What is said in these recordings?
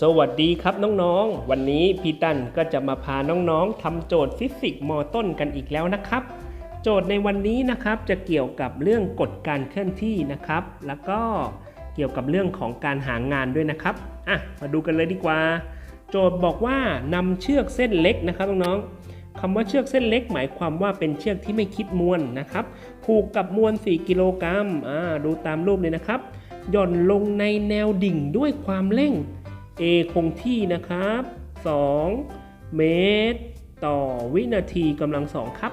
สวัสดีครับน้องๆ วันนี้พี่ตันก็จะมาพาน้องๆทำโจทย์ฟิสิกส์มต้นกันอีกแล้วนะครับ โจทย์ในวันนี้นะครับจะเกี่ยวกับเรื่องกฎการเคลื่อนที่นะครับ แล้วก็เกี่ยวกับเรื่องของการหางานด้วยนะครับอะมาดูกันเลยดีกว่า โจทย์บอกว่านำเชือกเส้นเล็กนะครับน้องๆคำว่าเชือกเส้นเล็ก หมายความว่าเป็นเชือกที่ไม่คิดมวลนะครับผูกกับมวล 4 กิโลกรัมอ่าดูตามรูปเลยนะครับหย่อนลงในแนวดิ่งด้วยความเร่ง A คงที่นะครับ 2 เมตร ต่อวินาทีกำลังสองครับ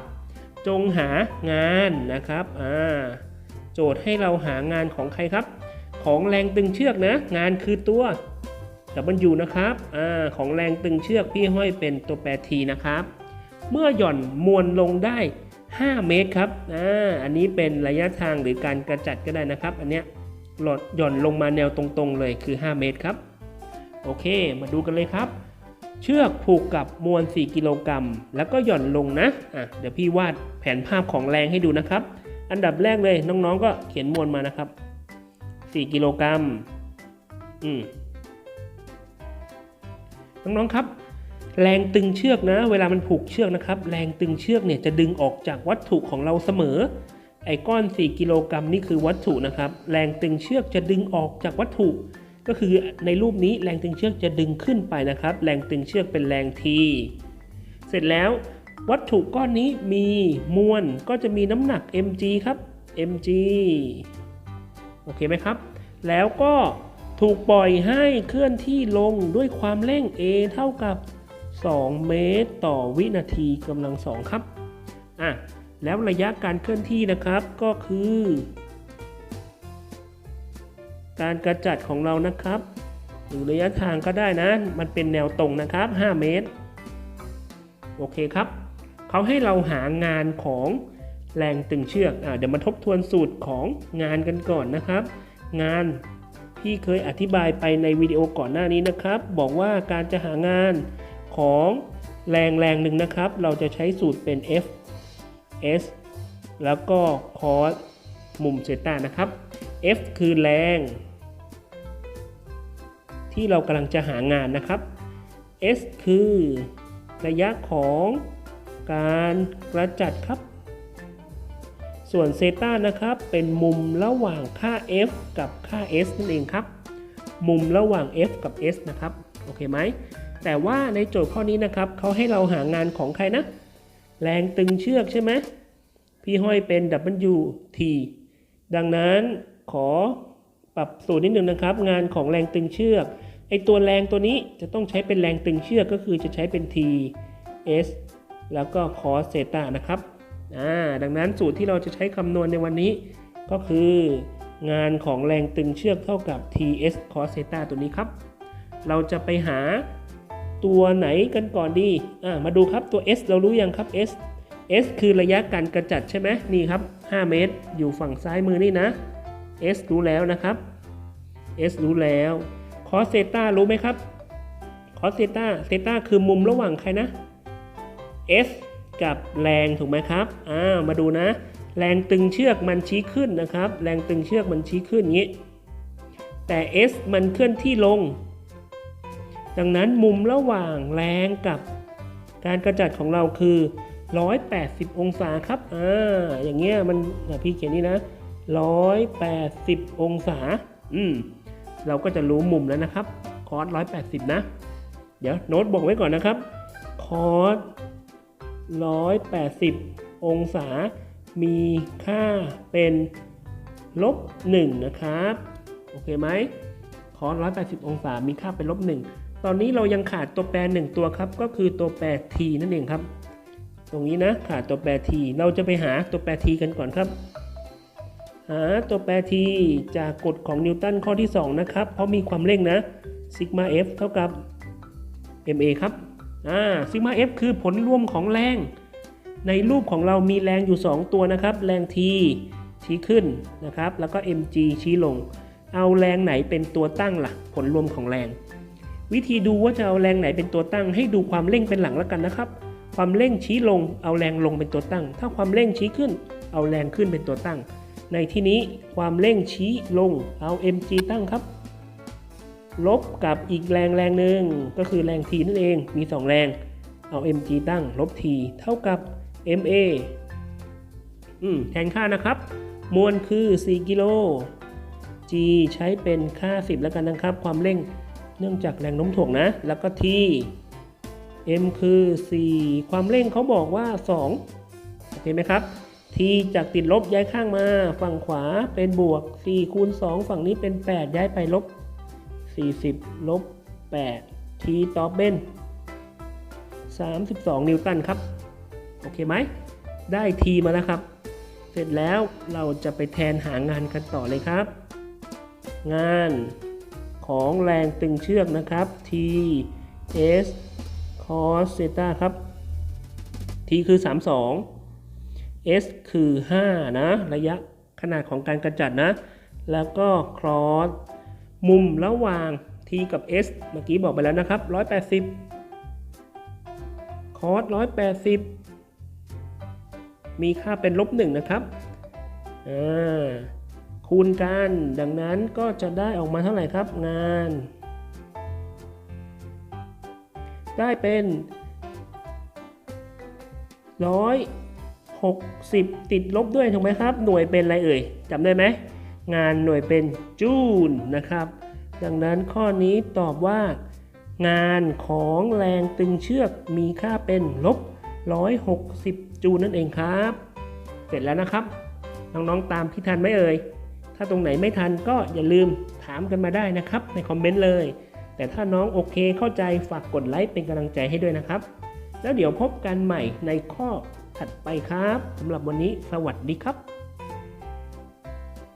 จงหางานนะครับอ่าโจทย์ให้เราหางานของใครครับ ของแรงตึงเชือกนะ งานคือตัว W นะครับอ่าของแรงตึงเชือกพี่ห้อยเป็นตัวแปร T นะครับ เมื่อหย่อนมวลลงได้ 5 เมตรครับอ่าอันนี้เป็นระยะทางหรือการกระจัดก็ได้นะครับ อันเนี้ยหลดหย่อนลงมาแนวตรงๆเลยคือ 5 เมตรครับ โอเค มาดูกันเลยครับ เชือกผูกกับมวล 4 กิโลกรัมแล้วก็หย่อนลงนะอะเดี๋ยวพี่วาดแผนภาพของแรงให้ดูนะครับ อันดับแรกเลยน้องๆก็เขียนมวลมานะครับ 4 กิโลกรัมอืมน้องๆครับ แรงตึงเชือกนะ เวลามันผูกเชือกนะครับ แรงตึงเชือกเนี่ยจะดึงออกจากวัตถุของเราเสมอไอ้ก้อน 4 กิโลกรัมนี่คือวัตถุนะครับ แรงตึงเชือกจะดึงออกจากวัตถุ ก็คือในรูปนี้แรงตึงเชือกจะดึงขึ้นไปนะครับ แรงตึงเชือกเป็นแรง T เสร็จแล้ววัตถุก้อนนี้มีมวลก็จะมีน้ำหนัก mg ครับ mg โอเคไหมครับ แล้วก็ถูกปล่อยให้เคลื่อนที่ลงด้วยความเร่ง a เท่ากับ 2 เมตรต่อวินาทีกำลังสองครับ อะ แล้วระยะการเคลื่อนที่นะครับก็คือ การกระจัดของเรานะครับ หรือระยะทางก็ได้นะ มันเป็นแนวตรงนะครับ 5 เมตร โอเคครับ เขาให้เราหางานของแรงตึงเชือกอเดี๋ยวมาทบทวนสูตรของงานกันก่อนนะครับ งานพี่เคยอธิบายไปในวิดีโอก่อนหน้านี้นะครับ บอกว่าการจะหางานของแรงแรงหนึ่งนะครับ เราจะใช้สูตรเป็น F S แล้วก็คอสมุมเซต้านะครับ F คือแรง ที่เรากำลังจะหางานนะครับ S คือระยะของการกระจัดครับ ส่วนเซตานะครับ เป็นมุมระหว่างค่า F กับค่า S นั่นเองครับ มุมระหว่าง F กับ S นะครับ โอเคไหม แต่ว่าในโจทย์ข้อนี้นะครับ เขาให้เราหางานของใครนะ แรงตึงเชือกใช่ไหม พี่ห้อยเป็น W T ดังนั้นขอปรับสูตรนิดนึงนะครับ งานของแรงตึงเชือก ไอตัวแรงตัวนี้จะต้องใช้เป็นแรงตึงเชือกก็คือจะใช้เป็น T S แล้วก็ cos เซตานะครับอ่าดังนั้นสูตรที่เราจะใช้คำนวณในวันนี้ก็คืองานของแรงตึงเชือกเท่ากับ TS cos เซตาตัวนี้ครับ เราจะไปหาตัวไหนกันก่อนดีอ่ามาดูครับตัว S เรารู้ยังครับ S S คือระยะการกระจัดใช่ไหมนี่ครับ 5 เมตร อยู่ฝั่งซ้ายมือนี่นะ S รู้แล้วนะครับ S รู้แล้ว cos เซตารู้ไหมครับ cos เซตาเซตาคือมุมระหว่างใครนะ S กับแรงถูกไหมครับอ้ามาดูนะ แรงตึงเชือกมันชี้ขึ้นนะครับ แรงตึงเชือกมันชี้ขึ้นอย่างนี้ แต่ S มันเคลื่อนที่ลง ดังนั้นมุมระหว่างแรงกับการกระจัดของเราคือ 180 องศาครับอ่าอย่างเงี้ยมันพี่เขียนนี่นะ 180 องศา อืม เราก็จะรู้มุมแล้วนะครับ คอร์ส180 นะ เดี๋ยวโน้ตบอกไว้ก่อนนะครับ คอร์ส180 องศา มีค่าเป็นลบ1นะครับ โอเคไหม คอร์ส180 องศา มีค่าเป็นลบ1ตอนนี้เรายังขาดตัวแปร 1 ตัวครับ ก็คือตัวแปร t นั่นเองครับ ตรงนี้นะ ขาดตัวแปร t เราจะไปหาตัวแปร t กันก่อนครับ หาตัวแปร t จากกฎของนิวตันข้อที่ 2 นะครับ เพราะมีความเร่งนะซิกมา f เท่ากับ ma ครับอ่าซิกมา f คือผลรวมของแรง ในรูปของเรามีแรงอยู่ 2 ตัวนะครับ แรง t ชี้ขึ้นนะครับ แล้วก็ mg ชี้ลง เอาแรงไหนเป็นตัวตั้งล่ะ ผลรวมของแรง วิธีดูว่าจะเอาแรงไหนเป็นตัวตั้ง ให้ดูความเร่งเป็นหลังแล้วกันนะครับ ความเร่งชี้ลง เอาแรงลงเป็นตัวตั้ง ถ้าความเร่งชี้ขึ้น เอาแรงขึ้นเป็นตัวตั้ง ในที่นี้ความเร่งชี้ลงเอา mg ตั้งครับ ลบกับอีกแรงแรงหนึ่งก็คือแรง T นั่นเองมี 2 แรงเอา mg ตั้งลบ T เท่ากับ ma อืมแทนค่านะครับ มวลคือ 4 กิโล g ใช้เป็นค่า 10 แล้วกันนะครับ ความเร่งเนื่องจากแรงโน้มถ่วงนะ แล้วก็ t m คือ 4 ความเร่งเขาบอกว่า 2 โอเคไหมครับ t จากติดลบย้ายข้างมา ฝั่งขวาเป็นบวก 4 คูณ 2 ฝั่งนี้เป็น 8 ย้ายไปลบ 40 ลบ 8 t ตอบเป็น 32 นิวตันครับ โอเคไหม ได้ t มาแล้วครับ เสร็จแล้วเราจะไปแทนหางานกันต่อเลยครับ งานของแรงตึงเชือกนะครับ t s cos theta ครับ t คือ 32 s คือ 5 นะ ระยะขนาดของการกระจัดนะ แล้วก็ cross มุมระหว่าง t กับ s เมื่อกี้บอกไปแล้วนะครับ 180 cos 180 มีค่าเป็นลบ1นะครับ อ่า คูณกัน ดังนั้นก็จะได้ออกมาเท่าไหร่ครับงาน ได้เป็นร้ อยหกสิบติดลบด้วยถูกไหมครับ หน่วยเป็นอะไรเอ่ยจำได้ไหม งานหน่วยเป็นจูลนะครับ ดังนั้นข้อนี้ตอบว่า งานของแรงตึงเชือกมีค่าเป็นลบ 160 จูลนั่นเองครับ เสร็จแล้วนะครับ น้องๆตามที่ทันไหมเอ่ย ถ้าตรงไหนไม่ทันก็อย่าลืมถามกันมาได้นะครับ ในคอมเมนต์เลย แต่ถ้าน้องโอเคเข้าใจฝากกดไลค์เป็นกำลังใจให้ด้วยนะครับ แล้วเดี๋ยวพบกันใหม่ในข้อ ถัดไปครับสำหรับวันนี้สวัสดีครับ